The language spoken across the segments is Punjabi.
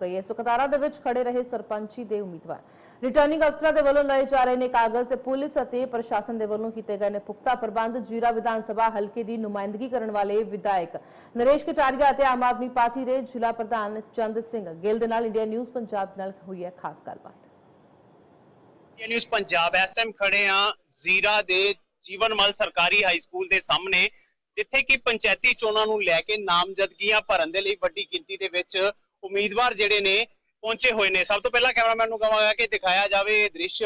ਗਈ ਹੈ। ਸੋ ਦੇ ਵਿੱਚ ਖੜੇ ਰਹੇ ਸਰਪੰਚੀ ਦੇ ਉਮੀਦਵਾਰ। ਰਿਟਰਨਿੰਗ ਅਫਸਰਾਂ ਦੇ ਵੱਲੋਂ ਲਏ ਜਾ ਰਹੇ ਨੇ ਕਾਗਜ਼ ਤੇ ਪੁਲਿਸ ਅਤੇ ਪ੍ਰਸ਼ਾਸਨ ਦੇ ਵੱਲੋਂ ਕੀਤੇ ਗਏ ਨੇ ਪੁਖਤਾ ਪ੍ਰਬੰਧ। ਜੀਰਾ ਵਿਧਾਨ ਸਭਾ ਹਲਕੇ ਦੀ ਨੁਮਾਇੰਦਗੀ ਕਰਨ ਵਾਲੇ ਵਿਧਾਇਕ ਨਰੇਸ਼ ਕਟਾਰੀਆ ਅਤੇ ਆਮ ਆਦਮੀ ਪਾਰਟੀ ਦੇ ਜ਼ਿਲ੍ਹਾ ਪ੍ਰਧਾਨ ਚੰਦ ਸਿੰਘ ਗਿੱਲ ਦੇ ਨਾਲ ਇੰਡੀਆ ਨਿਊਜ਼ ਪੰਜਾਬ ਨਾਲ ਹੋਈ ਹੈ ਖਾਸ ਗੱਲਬਾਤ। ਇਹ ਨਿਊਜ਼ ਪੰਜਾਬ, ਇਸ ਟਾਈਮ ਖੜੇ ਆ ਜ਼ੀਰਾ ਦੇ ਜੀਵਨਮਲ ਸਰਕਾਰੀ ਹਾਈ ਸਕੂਲ ਦੇ ਸਾਹਮਣੇ, ਜਿੱਥੇ ਕਿ ਪੰਚਾਇਤੀ ਚੋਣਾਂ ਨੂੰ ਲੈ ਕੇ ਨਾਮਜ਼ਦਗੀਆਂ ਭਰਨ ਦੇ ਲਈ ਵੱਡੀ ਗਿਣਤੀ ਦੇ ਵਿੱਚ ਉਮੀਦਵਾਰ ਜਿਹੜੇ ਨੇ ਪਹੁੰਚੇ ਹੋਏ ਨੇ। ਸਭ ਤੋਂ ਪਹਿਲਾਂ ਕੈਮਰਾਮੈਨ ਨੂੰ ਕਹਾਂਗਾ ਕਿ ਦਿਖਾਇਆ ਜਾਵੇ ਇਹ ਦ੍ਰਿਸ਼।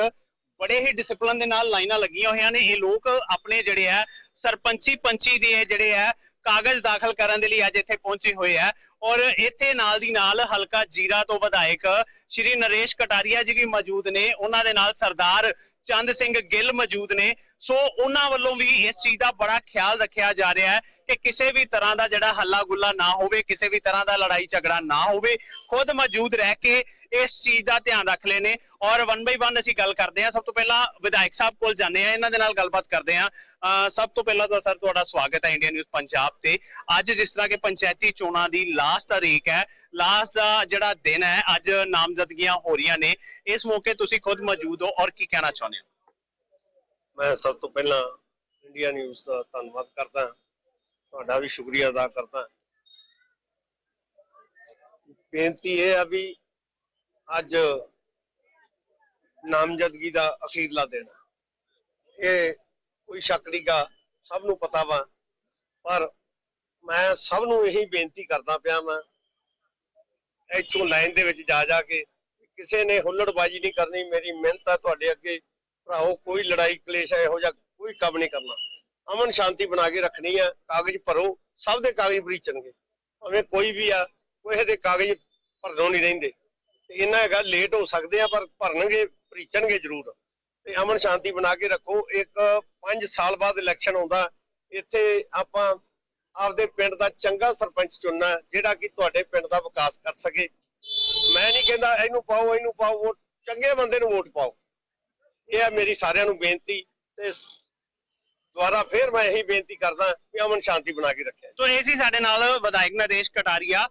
ਬੜੇ ਹੀ ਡਿਸਪਲਿਨ ਦੇ ਨਾਲ ਲਾਈਨਾਂ ਲੱਗੀਆਂ ਹੋਈਆਂ ਨੇ। ਇਹ ਲੋਕ ਆਪਣੇ ਜਿਹੜੇ ਆ, ਸਰਪੰਚੀ ਪੰਚੀ ਦੇ ਜਿਹੜੇ ਆ, ਕਾਗਜ਼ ਦਾਖਲ ਕਰਨ ਦੇ ਲਈ ਅੱਜ ਇੱਥੇ ਪਹੁੰਚੇ ਹੋਏ ਆ। ਔਰ ਇੱਥੇ ਨਾਲ ਦੀ ਨਾਲ ਹਲਕਾ ਜੀਰਾ ਤੋਂ ਵਿਧਾਇਕ ਸ਼੍ਰੀ ਨਰੇਸ਼ ਕਟਾਰੀਆ ਜੀ ਵੀ ਮੌਜੂਦ ਨੇ। ਉਹਨਾਂ ਦੇ ਨਾਲ ਸਰਦਾਰ ਚੰਦ ਸਿੰਘ ਗਿੱਲ ਮੌਜੂਦ ਨੇ। ਸੋ ਉਹਨਾਂ ਵੱਲੋਂ ਵੀ ਇਸ ਚੀਜ਼ ਦਾ ਬੜਾ ਖਿਆਲ ਰੱਖਿਆ ਜਾ ਰਿਹਾ ਹੈ ਕਿ ਕਿਸੇ ਵੀ ਤਰ੍ਹਾਂ ਦਾ ਜਿਹੜਾ ਹੱਲਾ ਗੁੱਲਾ ਨਾ ਹੋਵੇ, ਕਿਸੇ ਵੀ ਤਰ੍ਹਾਂ ਦਾ ਲੜਾਈ ਝਗੜਾ ਨਾ ਹੋਵੇ, ਖੁਦ ਮੌਜੂਦ ਰਹਿ ਕੇ ਇਸ ਚੀਜ਼ ਦਾ ਧਿਆਨ ਰੱਖ ਲਏ ਨੇ ਔਰ ਵਨ ਬਾਈ ਵਨ ਅਸੀਂ ਗੱਲ ਕਰਦੇ ਹਾਂ। ਸਭ ਤੋਂ ਪਹਿਲਾਂ ਵਿਧਾਇਕ ਸਾਹਿਬ ਕੋਲ ਜਾਂਦੇ ਹਾਂ। ਇਹਨਾਂ ਦੇ ਨਾਲ ਗੱਲਬਾਤ ਕਰਦੇ ਹਾਂ। ਅਹ ਸਭ ਤੋਂ ਪਹਿਲਾਂ ਤਾਂ ਸਰ ਤੁਹਾਡਾ ਸਵਾਗਤ ਹੈ ਇੰਡੀਆ ਨਿਊਜ਼ ਪੰਜਾਬ ਤੇ। ਅੱਜ ਜਿਸ ਤਰ੍ਹਾਂ ਕਿ ਪੰਚਾਇਤੀ ਚੋਣਾਂ ਦੀ ਲਾਸਟ ਤਾਰੀਖ ਹੈ ਲਾਸਟ ਦਾ ਜਿਹੜਾ ਦਿਨ ਹੈ, ਅੱਜ ਨਾਮਜ਼ਦਗੀਆਂ ਹੋ ਰਹੀਆਂ ਨੇ। ਇਸ ਮੌਕੇ ਤੁਸੀਂ ਖੁਦ ਮੌਜੂਦ ਹੋ। ਔਰ ਕੀ ਕਹਿਣਾ ਚਾਹੁੰਦੇ ਹੋ? ਮੈਂ ਸਭ ਤੋਂ ਪਹਿਲਾਂ ਇੰਡੀਆ ਨਿਊਜ਼ ਦਾ ਧੰਨਵਾਦ ਕਰਦਾ ਤੁਹਾਡਾ ਵੀ ਸ਼ੁਕਰੀਆ ਅਦਾ ਕਰਦਾ ਬੇਨਤੀ ਇਹ ਆ ਵੀ ਅੱਜ ਨਾਮਜ਼ਦਗੀ ਦਾ ਅਖੀਰਲਾ ਦਿਨ ਇਹ ਕੋਈ ਸ਼ੱਕ ਨਹੀਂ ਗਾ, ਸਭ ਨੂੰ ਪਤਾ ਵਾ। ਪਰ ਮੈਂ ਸਭ ਨੂੰ ਇਹੀ ਬੇਨਤੀ ਕਰਦਾ ਪਿਆ ਮੈਂ ਇੱਥੋਂ ਲਾਈਨ ਦੇ ਵਿੱਚ ਜਾ ਜਾ ਕੇ, ਕਿਸੇ ਨੇ ਹੁੱਲੜਬਾਜ਼ੀ ਨਹੀਂ ਕਰਨੀ, ਮੇਰੀ ਮਿਹਨਤ ਆ ਤੁਹਾਡੇ ਅੱਗੇ। ਭਰਾਓ, ਕੋਈ ਲੜਾਈ ਕਲੇਸ਼ ਇਹੋ ਜਿਹਾ ਕੋਈ ਕੰਮ ਨਹੀਂ ਕਰਨਾ। ਅਮਨ ਸ਼ਾਂਤੀ ਬਣਾ ਕੇ ਰੱਖਣੀ ਆ, ਕਾਗਜ਼ ਭਰੋ, ਸਭ ਦੇ ਕਾਗਜ਼ ਬਰੀਚਣਗੇ ਭਾਵੇਂ ਕੋਈ ਵੀ ਆ, ਕੋਈ ਦੇ ਕਾਗਜ਼ ਭਰਨੋਂ ਨਹੀਂ ਰਹਿੰਦੇ। ਤੇ ਇਹਨਾਂ ਹੈਗਾ ਲੇਟ ਹੋ ਸਕਦੇ ਆ, ਪਰ ਭਰਨਗੇ, ਬਰੀਚਣਗੇ ਜ਼ਰੂਰ। ਤੇ ਅਮਨ ਸ਼ਾਂਤੀ ਬਣਾ ਕੇ ਰੱਖੋ, ਇੱਕ 5 ਸਾਲ ਬਾਅਦ ਇਲੈਕਸ਼ਨ ਆਉਂਦਾ, ਇੱਥੇ ਆਪਾਂ ਆਪਦੇ ਪਿੰਡ ਦਾ ਚੰਗਾ ਸਰਪੰਚ ਚੁਣਨਾ, ਜਿਹੜਾ ਕਿ ਤੁਹਾਡੇ ਪਿੰਡ ਦਾ ਵਿਕਾਸ ਕਰ ਸਕੇ। ਮੈਂ ਨਹੀਂ ਕਹਿੰਦਾ, ਇਹਨੂੰ ਪਾਓ ਇਹਨੂੰ ਪਾਓ ਚੰਗੇ ਬੰਦੇ ਨੂੰ ਵੋਟ ਪਾਓ। ਇਹ ਹੈ ਮੇਰੀ ਸਾਰਿਆਂ ਨੂੰ ਬੇਨਤੀ ਤੇ ਦੁਬਾਰਾ ਫੇਰ ਮੈਂ ਇਹੀ ਬੇਨਤੀ ਕਰਦਾ ਕਿ ਅਮਨ ਸ਼ਾਂਤੀ ਬਣਾ ਕੇ ਰੱਖਿਆ ਤੋ ਇਹ ਸੀ ਸਾਡੇ ਨਾਲ ਵਿਧਾਇਕ ਨਰੇਸ਼ ਕਟਾਰੀਆ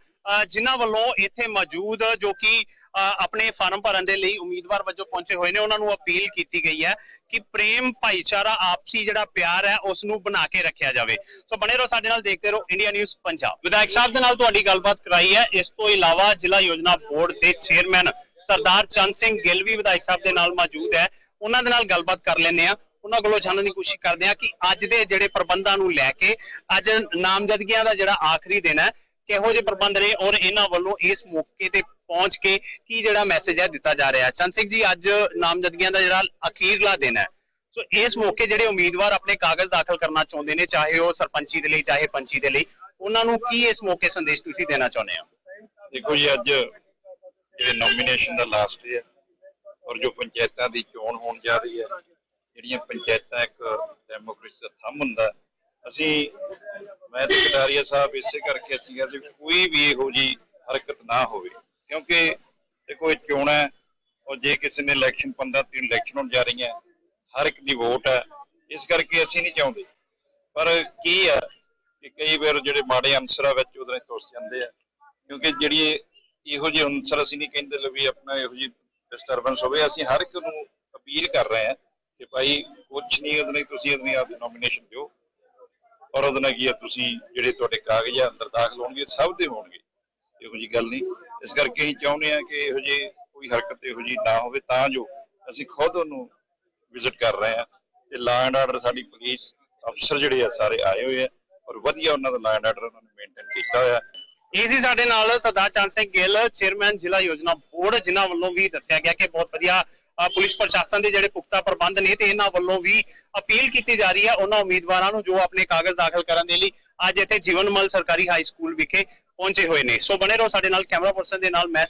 ਜਿਨ੍ਹਾਂ ਵੱਲੋਂ ਇੱਥੇ ਮੌਜੂਦ ਜੋ ਕਿ ਆਪਣੇ ਫਾਰਮ ਭਰਨ ਦੇ ਲਈ ਉਮੀਦਵਾਰ ਵਜੋਂ ਪਹੁੰਚੇ ਹੋਏ ਨੇ, ਉਹਨਾਂ ਨੂੰ ਅਪੀਲ ਕੀਤੀ ਗਈ ਹੈ ਕਿ ਪ੍ਰੇਮ ਭਾਈਚਾਰਾ ਆਪਸੀ ਜਿਹੜਾ ਪਿਆਰ ਹੈ ਉਸ ਨੂੰ ਬਣਾ ਕੇ ਰੱਖਿਆ ਜਾਵੇ। ਸੋ ਬਣੇ ਰਹੋ ਸਾਡੇ ਨਾਲ, ਦੇਖਦੇ ਰਹੋ ਇੰਡੀਆ ਨਿਊਜ਼ ਪੰਜਾਬ। ਵਿਧਾਇਕ ਸਾਹਿਬ ਦੇ ਨਾਲ ਤੁਹਾਡੀ ਗੱਲਬਾਤ ਕਰਾਈ ਹੈ। ਇਸ ਤੋਂ ਇਲਾਵਾ ਜ਼ਿਲ੍ਹਾ ਯੋਜਨਾ ਬੋਰਡ ਦੇ ਚੇਅਰਮੈਨ ਸਰਦਾਰ ਚੰਦ ਸਿੰਘ ਗਿੱਲ ਵੀ ਵਿਧਾਇਕ ਸਾਹਿਬ ਦੇ ਨਾਲ ਮੌਜੂਦ ਹੈ। ਉਹਨਾਂ ਦੇ ਨਾਲ ਗੱਲਬਾਤ ਕਰ ਲੈਂਦੇ ਆ ਉਹਨਾਂ ਕੋਲੋਂ ਜਾਣਨ ਦੀ ਕੋਸ਼ਿਸ਼ ਕਰਦੇ ਆ ਕਿ ਅੱਜ ਦੇ ਜਿਹੜੇ ਪ੍ਰਬੰਧਾਂ ਨੂੰ ਲੈ ਕੇ ਅੱਜ ਨਾਮਜ਼ਦਗੀਆਂ ਦਾ ਜਿਹੜਾ ਆਖਰੀ ਦਿਨ ਹੈ, ਕਿਹੋ ਜਿਹੇ ਪ੍ਰਬੰਧ ਨੇ ਔਰ ਇਹਨਾਂ ਵੱਲੋਂ ਇਸ ਮੌਕੇ ਤੇ ਪਹੁੰਚ ਕੇ ਕੀ ਜਿਹੜਾ ਮੈਸੇਜ ਹੈ ਦਿੱਤਾ ਜਾ ਰਿਹਾ। ਹੈ ਚੰਦ ਸਿੰਘ ਜੀ, ਅੱਜ ਨਾਮਜ਼ਦਗੀਆਂ ਦਾ ਜਿਹੜਾ ਅਖੀਰਲਾ ਦਿਨ ਹੈ। ਸੋ ਇਸ ਮੌਕੇ ਜਿਹੜੇ ਉਮੀਦਵਾਰ ਆਪਣੇ ਕਾਗਜ਼ ਦਾਖਲ ਕਰਨਾ ਚਾਹੁੰਦੇ ਨੇ, ਚਾਹੇ ਉਹ ਸਰਪੰਚੀ ਦੇ ਲਈ, ਚਾਹੇ ਪੰਚੀ ਦੇ ਲਈ, ਉਹਨਾਂ ਨੂੰ ਕੀ ਇਸ ਮੌਕੇ ਸੰਦੇਸ਼ ਤੁਸੀਂ ਦੇਣਾ ਚਾਹੁੰਦੇ ਹੋ? ਦੇਖੋ ਜੀ, ਅੱਜ ਜਿਹੜੇ ਨੋਮੀਨੇਸ਼ਨ ਦਾ ਲਾਸਟ ਹੈ ਔਰ ਜੋ ਪੰਚਾਇਤਾਂ ਦੀ ਚੋਣ ਹੋਣ ਜਾ ਰਹੀ ਹੈ ਜਿਹੜੀਆਂ ਪੰਚਾਇਤਾਂ ਇੱਕ ਡੈਮੋਕ੍ਰੇਸੀ ਦਾ ਥੰਮ ਹੁੰਦਾ, ਅਸੀਂ, ਮੈਂ ਤੇ ਕਟਾਰੀਆ ਸਾਹਿਬ ਇਸੇ ਕਰਕੇ ਅਸੀਂ ਕਹਿੰਦੇ ਕੋਈ ਵੀ ਇਹੋ ਜੀ ਹਰਕਤ ਨਾ ਹੋਵੇ, ਕਿਉਂਕਿ ਦੇਖੋ ਇਹ ਚੋਣ ਹੈ, ਔਰ ਜੇ ਕਿਸੇ ਨੇ ਇਲੈਕਸ਼ਨ 15 ਤਿੰਨ ਇਲੈਕਸ਼ਨ ਹੋਣ ਜਾ ਰਹੀਆਂ ਹਰ ਇੱਕ ਦੀ ਵੋਟ ਹੈ, ਇਸ ਕਰਕੇ ਅਸੀਂ ਨਹੀਂ ਚਾਹੁੰਦੇ। ਪਰ ਕੀ ਆ ਕਿ ਕਈ ਵਾਰ ਜਿਹੜੇ ਮਾੜੇ ਅਨਸਰਾਂ ਵਿੱਚ ਉਹਦੇ ਚੁਸ ਜਾਂਦੇ ਆ, ਕਿਉਂਕਿ ਜਿਹੜੀ ਇਹੋ ਜਿਹੇ ਅਨਸਰ ਅਸੀਂ ਨਹੀਂ ਕਹਿੰਦੇ ਲੈ ਆਪਣਾ ਇਹੋ ਜਿਹੀ ਡਿਸਟਰਬੈਂਸ ਹੋਵੇ। ਅਸੀਂ ਹਰ ਇੱਕ ਨੂੰ ਅਪੀਲ ਕਰ ਰਹੇ ਹਾਂ ਕਿ ਭਾਈ ਕੁਛ ਨਹੀਂ, ਉਹਦੇ ਤੁਸੀਂ ਆਪਣੀ ਆਪਦੀ ਨੋਮੀਨੇਸ਼ਨ ਦਿਓ ਔਰ ਉਹਦੇ ਨਾਲ ਕੀ ਹੈ ਤੁਸੀਂ ਜਿਹੜੇ ਤੁਹਾਡੇ ਕਾਗਜ਼ ਆ ਅੰਦਰ ਦਾਖਲ ਹੋਣਗੇ, ਸਭ ਦੇ ਹੋਣਗੇ। ਇਹੋ ਜਿਹੀ ਗੱਲ ਨਹੀਂ। ਇਸ ਕਰਕੇ ਅਸੀਂ ਚਾਹੁੰਦੇ ਹਾਂ ਕਿ ਇਹੋ ਜਿਹੀ ਕੋਈ ਹਰਕਤ ਇਹੋ ਜਿਹੀ ਨਾ ਹੋਵੇ, ਤਾਂ ਜੋ ਅਸੀਂ ਖੁਦ ਉਹਨੂੰ ਵਿਜ਼ਿਟ ਕਰ ਰਹੇ ਹਾਂ। ਤੇ ਲਾ ਐਂਡ ਆਰਡਰ ਸਾਡੀ ਪੁਲਿਸ ਅਫਸਰ ਜਿਹੜੇ ਆ, ਸਾਰੇ ਆਏ ਹੋਏ ਆ ਔਰ ਵਧੀਆ ਉਹਨਾਂ ਦਾ ਲਾ ਐਂਡ ਆਰਡਰ ਉਹਨਾਂ ਨੇ ਮੇਨਟੇਨ ਕੀਤਾ ਹੋਇਆ। ਇਹ ਸੀ ਸਾਡੇ ਨਾਲ ਸਰਦਾਰ ਚੰਦ ਸਿੰਘ ਗਿੱਲ, ਚੇਅਰਮੈਨ ਜ਼ਿਲ੍ਹਾ ਯੋਜਨਾ ਬੋਰਡ, ਜਿਨ੍ਹਾਂ ਵੱਲੋਂ ਵੀ ਦੱਸਿਆ ਗਿਆ ਕਿ ਬਹੁਤ ਵਧੀਆ ਪੁਲਿਸ ਪ੍ਰਸ਼ਾਸਨ ਦੇ ਜਿਹੜੇ ਪੁਖਤਾ ਪ੍ਰਬੰਧ ਨੇ ਤੇ ਇਹਨਾਂ ਵੱਲੋਂ ਵੀ ਅਪੀਲ ਕੀਤੀ ਜਾ ਰਹੀ ਹੈ ਉਹਨਾਂ ਉਮੀਦਵਾਰਾਂ ਨੂੰ ਜੋ ਆਪਣੇ ਕਾਗਜ਼ ਦਾਖਲ ਕਰਨ ਦੇ ਲਈ ਅੱਜ ਇੱਥੇ ਜੀਵਨਮਲ ਸਰਕਾਰੀ ਹਾਈ ਸਕੂਲ ਵਿਖੇ ਪਹੁੰਚੇ ਹੋਏ ਨੇ। ਸੋ ਬਣੇ ਰਹੋ ਸਾਡੇ ਨਾਲ ਕੈਮਰਾ ਪਰਸਨ ਦੇ ਨਾਲ, ਮੈਂ